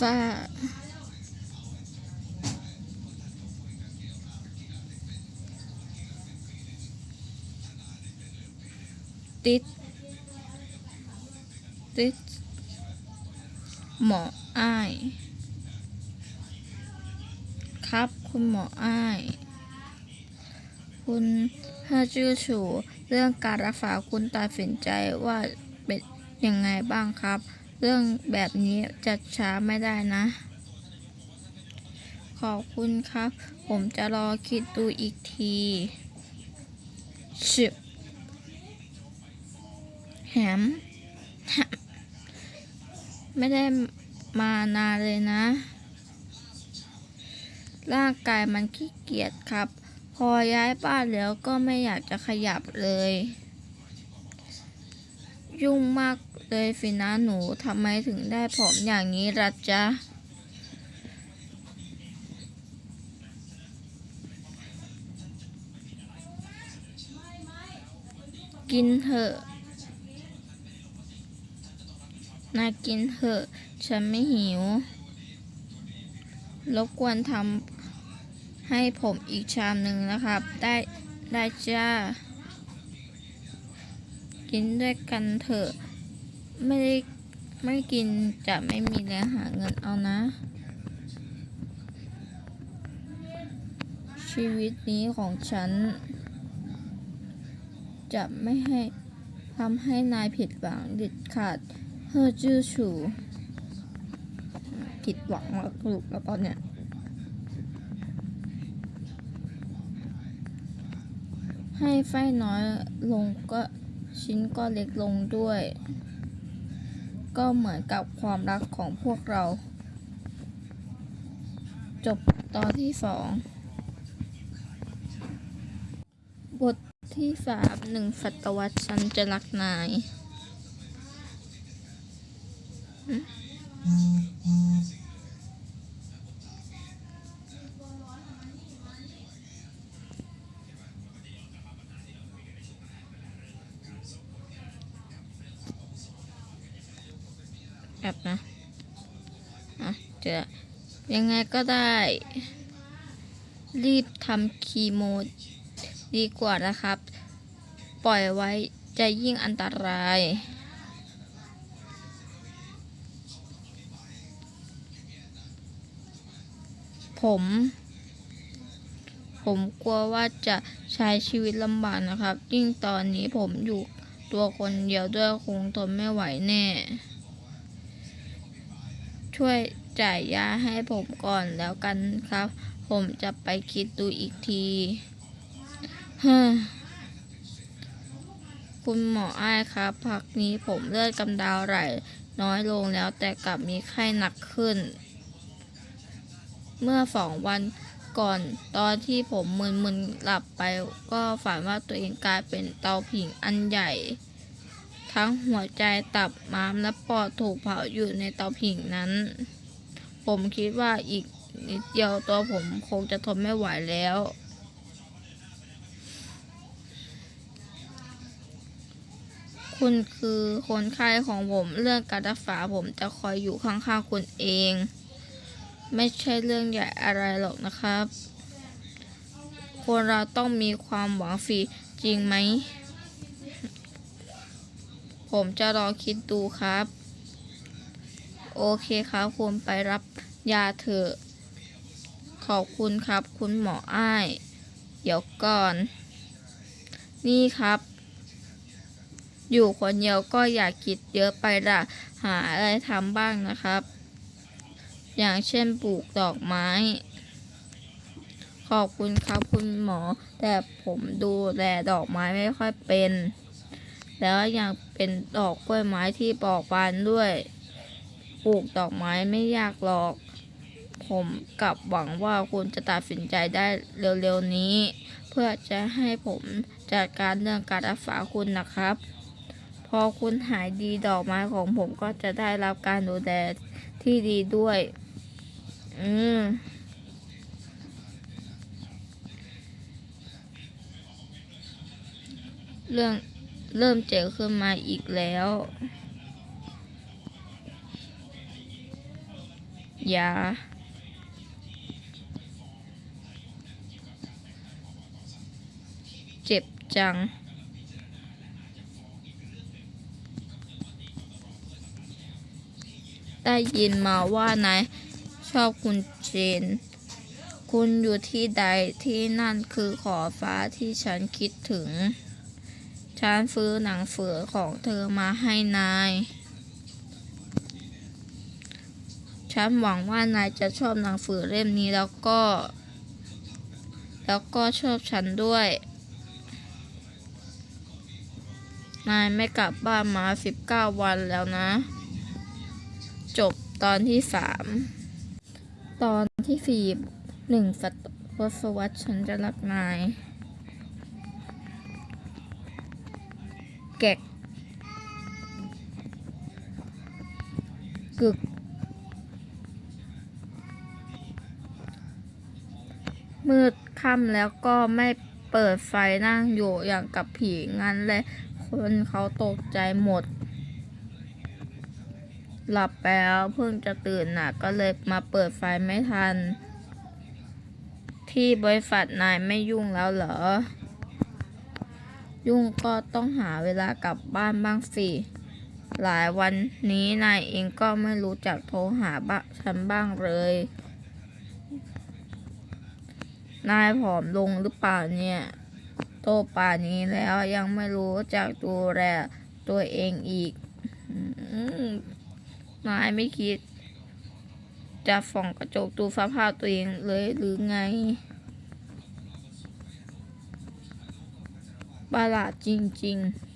ฟ้า ติด ติด หมออ้าย ครับคุณหมออ้าย คุณเฮอจื้อฉูเรื่องการรักษาคุณตัดสินใจว่าเป็นยังไงบ้างครับ เรื่องแบบนี้จะช้าไม่ได้นะ ขอบคุณครับ ผมจะรอคิดดูอีกทีชึบแฮมไม่ได้มานานเลยนะ ร่างกายมันขี้เกียจครับ พอย้ายบ้านแล้วก็ไม่อยากจะขยับเลย ยุ่งมาก เลยสินะหนูทำไมถึงได้ผอมอย่างนี้ล่ะจ๊ะกินเถอะนากินเถอะ ฉันไม่หิว รบกวนทำให้ผมอีกชามหนึ่งนะครับ ได้ได้จ้า กินด้วยกันเถอะ ไม่ได้ไม่กินจะไม่มีแรงหาเงินเอานะ ชีวิตนี้ของฉัน จะไม่ให้ทำให้นายผิดหวังเด็ดขาดเฮอจื้อฉูผิดหวังมากลูกแล้วตอนเนี้ยให้ไฟน้อยลงก็ชิ้นก็เล็กลงด้วย ก็เหมือนกับความรักของพวกเรา จบตอนที่สองบทที่สามหนึ่งศตวรรษฉันจะรักนาย แบบนะ อะ เจอ ยังไงก็ได้ รีบทำคีโมดีกว่านะครับ ปล่อยไว้จะยิ่งอันตราย ผม ผมกลัวว่าจะใช้ชีวิตลำบากนะครับ ยิ่งตอนนี้ผมอยู่ตัวคนเดียวด้วยคงทนไม่ไหวแน่ ช่วยจ่ายยาให้ผมก่อนแล้วกันครับ ผมจะไปคิดดูอีกทีฮึคุณหมออ้ายครับ พักนี้ผมเลือดกำเดาไหลน้อยลงแล้วแต่กลับมีไข้หนักขึ้น เมื่อสองวันก่อน ตอนที่ผมมึนๆหลับไป ก็ฝันว่าตัวเองกลายเป็นเตาผิงอันใหญ่ ทั้งหัวใจตับม้ามและปอดถูกเผาอยู่ในเตาผิงนั้น ผมคิดว่าอีกนิดเดียวตัวผมคงจะทนไม่ไหวแล้ว คุณคือคนไข้ของผมเรื่องการรักษาผมจะคอยอยู่ข้างๆคุณเอง ไม่ใช่เรื่องใหญ่อะไรหรอกนะครับ คนเราต้องมีความหวังฝีจริงไหม ผมจะรอคิดดูครับ โอเคครับคุณไปรับยาเถอะ ขอบคุณครับคุณหมออ้าย เดี๋ยวก่อน นี่ครับ อยู่คนเดียวก็อย่าคิดเยอะไปละหาอะไรทำบ้างนะครับ อย่างเช่นปลูกดอกไม้ ขอบคุณครับคุณหมอ แต่ผมดูแลดอกไม้ไม่ค่อยเป็น แล้วยังเป็นดอกกล้วยไม้ที่ปอกบานด้วย ปลูกดอกไม้ไม่ยากหรอก ผมกับหวังว่าคุณจะตัดสินใจได้เร็วๆนี้ เพื่อจะให้ผมจัดการเรื่องการรักษาคุณนะครับ พอคุณหายดีดอกไม้ของผมก็จะได้รับการดูแลที่ดีด้วย อืมเรื่อง เริ่มเจอขึ้นมาอีกแล้วยาเจ็บจัง ได้ยินมาว่านายชอบคุณเจน คุณอยู่ที่ใดที่นั่นคือขอฟ้าที่ฉันคิดถึง ฉันซื้อหนังสือของเธอมาให้นาย ฉันหวังว่านายจะชอบหนังสือเล่มนี้แล้วก็ แล้วก็ชอบฉันด้วย นายไม่กลับบ้านมาสิบเก้าวันแล้วนะ จบตอนที่สาม ตอนที่สี่หนึ่งศตวรรษฉันจะรักนาย แกกกึก มืดค่ำแล้วก็ไม่เปิดไฟนั่งอยู่อย่างกับผีงั้นเลยคนเขาตกใจหมด หลับไปแล้วเพิ่งจะตื่นน่ะ ก็เลยมาเปิดไฟไม่ทัน ที่บริษัทนายไม่ยุ่งแล้วเหรอ ยุ่งก็ต้องหาเวลากลับบ้านบ้างสิ หลายวันนี้นายเองก็ไม่รู้จักโทรหาบ้าฉันบ้างเลย นายผอมลงหรือเปล่าเนี่ย โตป่านี้แล้วยังไม่รู้จักดูแลตัวเองอีกนายไม่คิด จะส่องกระจกดูสภาพตัวเองเลยหรือไง ประหลาดจริง ๆ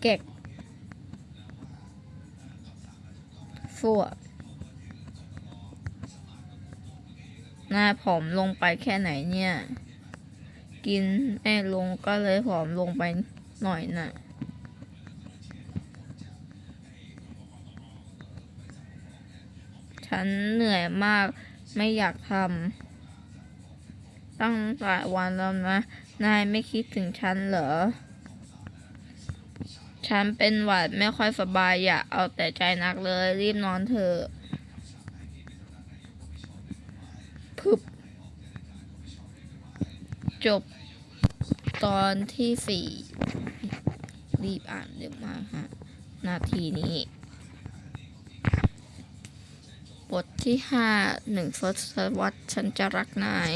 เก็กฟัวนาผอมลงไปแค่ไหนเนี่ย กินไม่ลงก็เลยผอมลงไปหน่อยน่ะฉันเหนื่อยมากไม่อยากทำตั้งหลายวันแล้วนะ นายไม่คิดถึงฉันเหรอ ฉันเป็นหวัดไม่ค่อยสบายอย่าเอาแต่ใจนักเลย รีบนอนเถอะพึบ จบตอนที่สี่รีบอ่านเดี๋ยวมาฮะ นาทีนี้ บทที่ห้าหนึ่งทศวรรษฉันจะรักนาย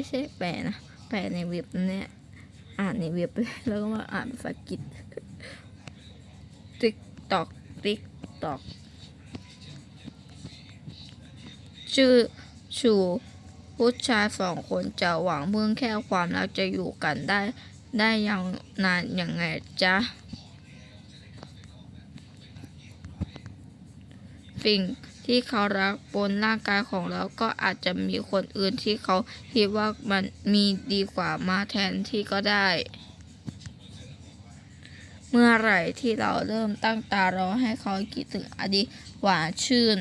ไม่ใช่แปลนะ แปลในเว็บเนี่ยอ่านในเว็บแล้วก็มาอ่านภาษาอังกฤษติ๊กตอกติ๊กตอกชื่อชูผู้ชายสองคนจะหวังเพื่อแค่ความรักจะอยู่กันได้ได้อย่างนานยังไงจ๊ะ สิ่ง ที่เขารักบนร่างกายของเราก็อาจจะมีคนอื่นที่เขาคิดว่ามันมีดีกว่ามาแทนที่ก็ได้ เมื่อไหร่ที่เราเริ่มตั้งตารอให้เขาคิดถึงอดีตหวานชื่น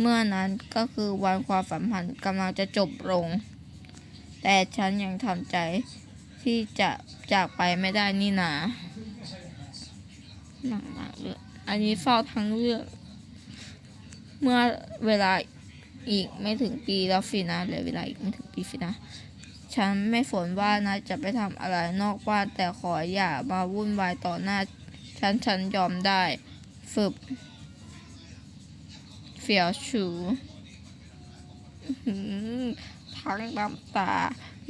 เมื่อนั้นก็คือวันความสัมพันธ์กำลังจะจบลง แต่ฉันยังทำใจที่จะจากไปไม่ได้นี่นาหนังมากเลยอันนี้เฝ้าทั้งเรื่อง เมื่อเวลาอีกไม่ถึงปีแล้วสินะเหลือเวลาอีกไม่ถึงปีสินะ ฉันไม่ฝนว่านะจะไปทำอะไรนอกบ้านแต่ขออย่ามาวุ่นวายต่อหน้า ฉันฉันยอมได้ฝึบเฟียวชูทั้งน้ำตา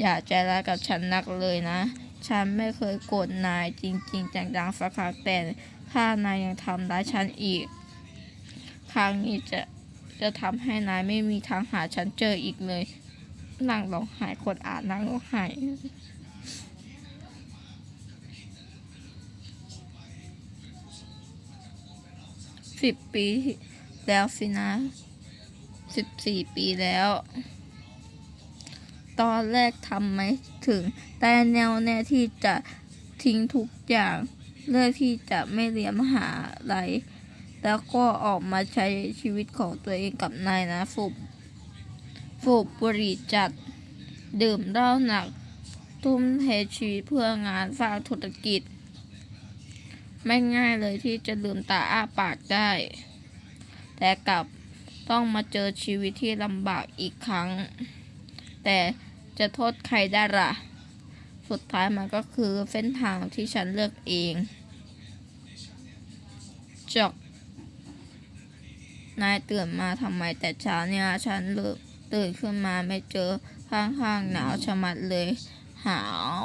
อย่าใจร้ายกับฉันนักเลยนะ ฉันไม่เคยโกรธนายจริง ๆ จังๆสักครั้งแต่ถ้านายยังทำร้ายฉันอีก ครั้งนี้จะจะทำให้นายไม่มีทางหาฉันเจออีกเลยนั่งร้องไห้คนอ่านนั่งร้องไห้สิบปีแล้วสินะสิบสี่ปีแล้ว ตอนแรกทำไม่ถึง แต่แนวแน่ที่จะทิ้งทุกอย่าง เลือกที่จะไม่เรียนมหาลัย แล้วก็ออกมาใช้ชีวิตของตัวเองกับนายนะฟูบฟูบบุหรี่จัด ดื่มเหล้าหนัก ทุ่มเทชีวิตเพื่องานสร้างธุรกิจ ไม่ง่ายเลยที่จะลืมตาอ้าปากได้ แต่กลับต้องมาเจอชีวิตที่ลำบากอีกครั้ง แต่จะโทษใครได้ล่ะ สุดท้ายมันก็คือเส้นทางที่ฉันเลือกเองจอก นายตื่นมาทำไมแต่เช้าเนี่ยฉันเลิกตื่นขึ้นมาไม่เจอข้างๆหนาวชะมัดเลย หาว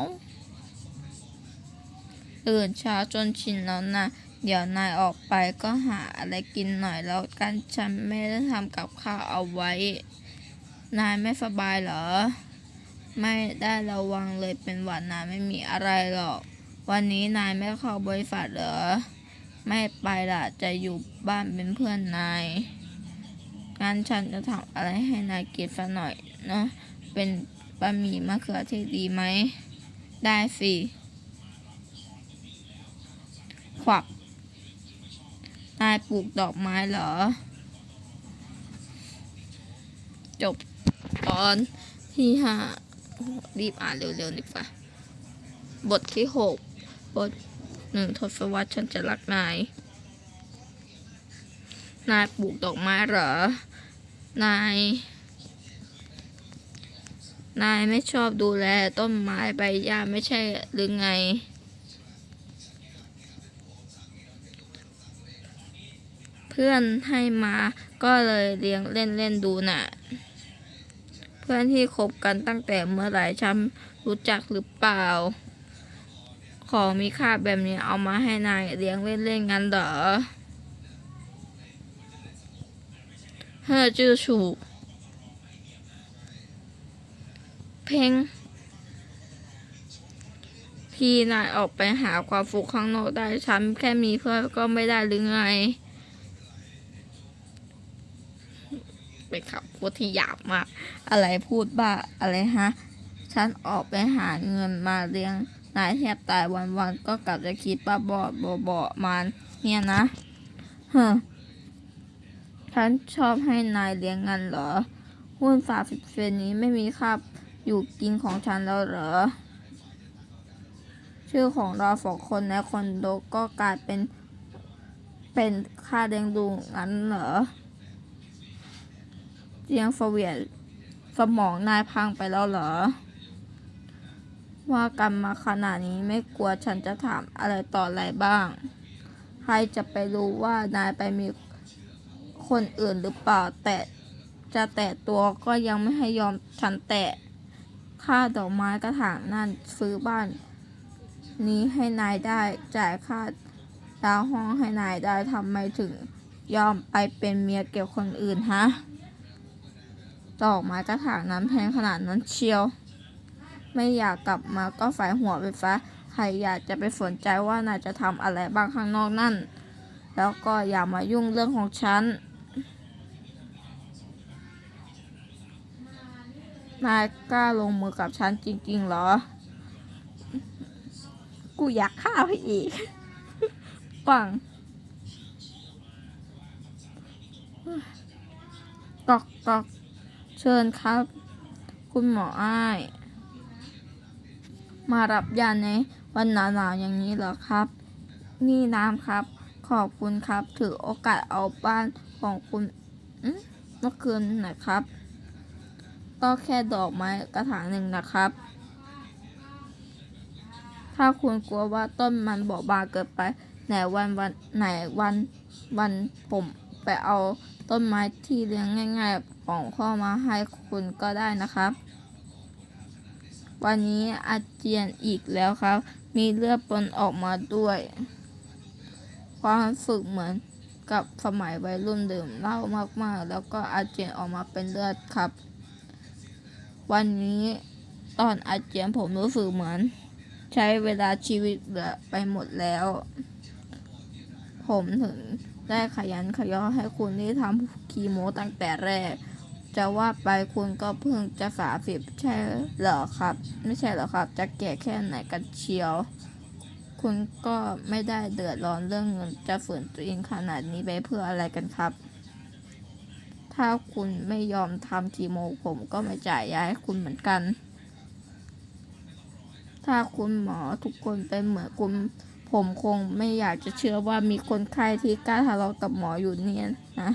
ตื่นเช้าจนชินแล้วนะเดี๋ยวนายออกไปก็หาอะไรกินหน่อยแล้วกันฉันไม่ได้ทำกับข้าวเอาไว้ นายไม่สบายเหรอ ไม่ได้ระวังเลยเป็นหวัดนายไม่มีอะไรหรอก วันนี้นายไม่เข้าบริษัทเหรอ ไม่ไปล่ะจะอยู่บ้านเป็นเพื่อนนายงั้นฉันจะทำอะไรให้นายกินสักหน่อยเนาะเป็นบะหมี่มะเขือเทศดีไหม ได้สิขวักนายปลูกดอกไม้เหรอ จบตอนที่ห้ารีบอ่านเร็วๆดีกว่า บทที่หกบท หนึ่งทศวรรษฉันจะรักนาย นายปลูกดอกไม้เหรอ นาย นายไม่ชอบดูแลต้นไม้ใบหญ้าไม่ใช่หรือไง เพื่อนให้มาก็เลยเลี้ยงเล่นเล่นดูน่ะ เพื่อนที่คบกันตั้งแต่เมื่อไหร่ฉันรู้จักหรือเปล่า ของมีค่าแบบนี้เอามาให้นายเลี้ยงเล่นเล่นๆงั้นเหรอเฮ้อจื้อฉูเพลงพี่นายออกไปหาความสุขข้างนอกได้ฉันแค่มีเพื่อนก็ไม่ได้หรือไงเป็นคำพูดที่หยาบมาก อะไรพูดบ้าอะไรฮะ ฉันออกไปหาเงินมาเลี้ยง นายแทบตายวันๆก็กลับจะคิดบ้าบอบอบอมันเนี่ยนะเฮ้อฉันชอบให้นายเลี้ยงเงินเหรอ หุ้นฝากสิบเซนนี้ไม่มีค่าอยู่กินของฉันแล้วเหรอ ชื่อของเราสองคนในคอนโดก็กลายเป็น เป็นค่าเลี้ยงดูงั้นเหรอเจียงเสวียนสมองนายพังไปแล้วเหรอ ว่ากันมาขนาดนี้ไม่กลัวฉันจะถามอะไรต่ออะไรบ้าง ใครจะไปรู้ว่านายไปมีคนอื่นหรือเปล่า แต่จะแตะตัวก็ยังไม่ให้ยอมฉันแตะ ค่าดอกไม้กระถางนั่นซื้อบ้าน นี้ให้นายได้จ่ายค่าดาวห้องให้นายได้ทำไมถึงยอมไปเป็นเมียเกี่ยวคนอื่นฮะดอกไม้กระถางนั้นแพงขนาดนั้นเชียว ไม่อยากกลับมาก็ฝ่ายหัวไปซะใครอยากจะไปสนใจว่านายจะทำอะไรบ้างข้างนอกนั่น แล้วก็อย่ามายุ่งเรื่องของฉัน นายกล้าลงมือกับฉันจริงๆเหรอ กูอยากฆ่าพี่อีกปังกอกกอกเชิญครับ คุณหมออ้าย มารับยาในวันหนาวๆอย่างนี้เหรอครับ นี่น้ำครับ ขอบคุณครับ ถือโอกาสเอาบ้านของคุณเมื่อคืนนะครับ ก็แค่ดอกไม้กระถางหนึ่งนะครับ ถ้าคุณกลัวว่าต้นมันบอบบางเกินไป ไหนวันวันไหนวันวันผมไปเอาต้นไม้ที่เลี้ยงง่าย ๆ ของพ่อมาให้คุณก็ได้นะครับ วันนี้อาเจียนอีกแล้วครับ มีเลือดปนออกมาด้วย ความฝึกเหมือนกับสมัยวัยรุ่นดื่มเหล้ามากๆ แล้วก็อาเจียนออกมาเป็นเลือดครับ วันนี้ตอนอาเจียนผมรู้สึกเหมือน ใช้เวลาชีวิตเหลือไปหมดแล้ว ผมถึงได้ขยันขยอให้คุณที่ทำคีโมตั้งแต่แรก จะว่าไปคุณก็เพิ่งจะสาสิบใช่เหรอครับ ไม่ใช่เหรอครับ จะแก่แค่ไหนกันเชียว คุณก็ไม่ได้เดือดร้อนเรื่องเงินจะฝืนตัวเองขนาดนี้ไปเพื่ออะไรกันครับ ถ้าคุณไม่ยอมทำคีโมผมก็ไม่จ่ายยาให้คุณเหมือนกัน ถ้าคุณหมอทุกคนเป็นเหมือนคุณผมคงไม่อยากจะเชื่อว่ามีคนไข้ที่กล้าทะเลาะกับหมออยู่เนี่ยนะ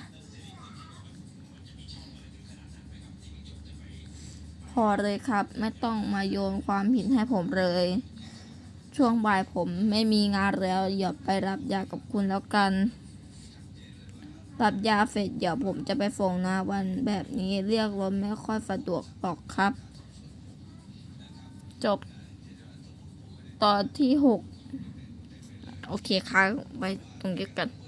พอเลยครับ ไม่ต้องมาโยนความผิดให้ผมเลย ช่วงบ่ายผมไม่มีงานแล้วอย่าไปรับยากับคุณแล้วกัน รับยาเสร็จเดี๋ยวผมจะไปส่งนาวันแบบนี้เรียกรถไม่ค่อยสะดวกหรอกครับ จบ ตอนที่หกโอเคครับไว้ตรงนี้กัน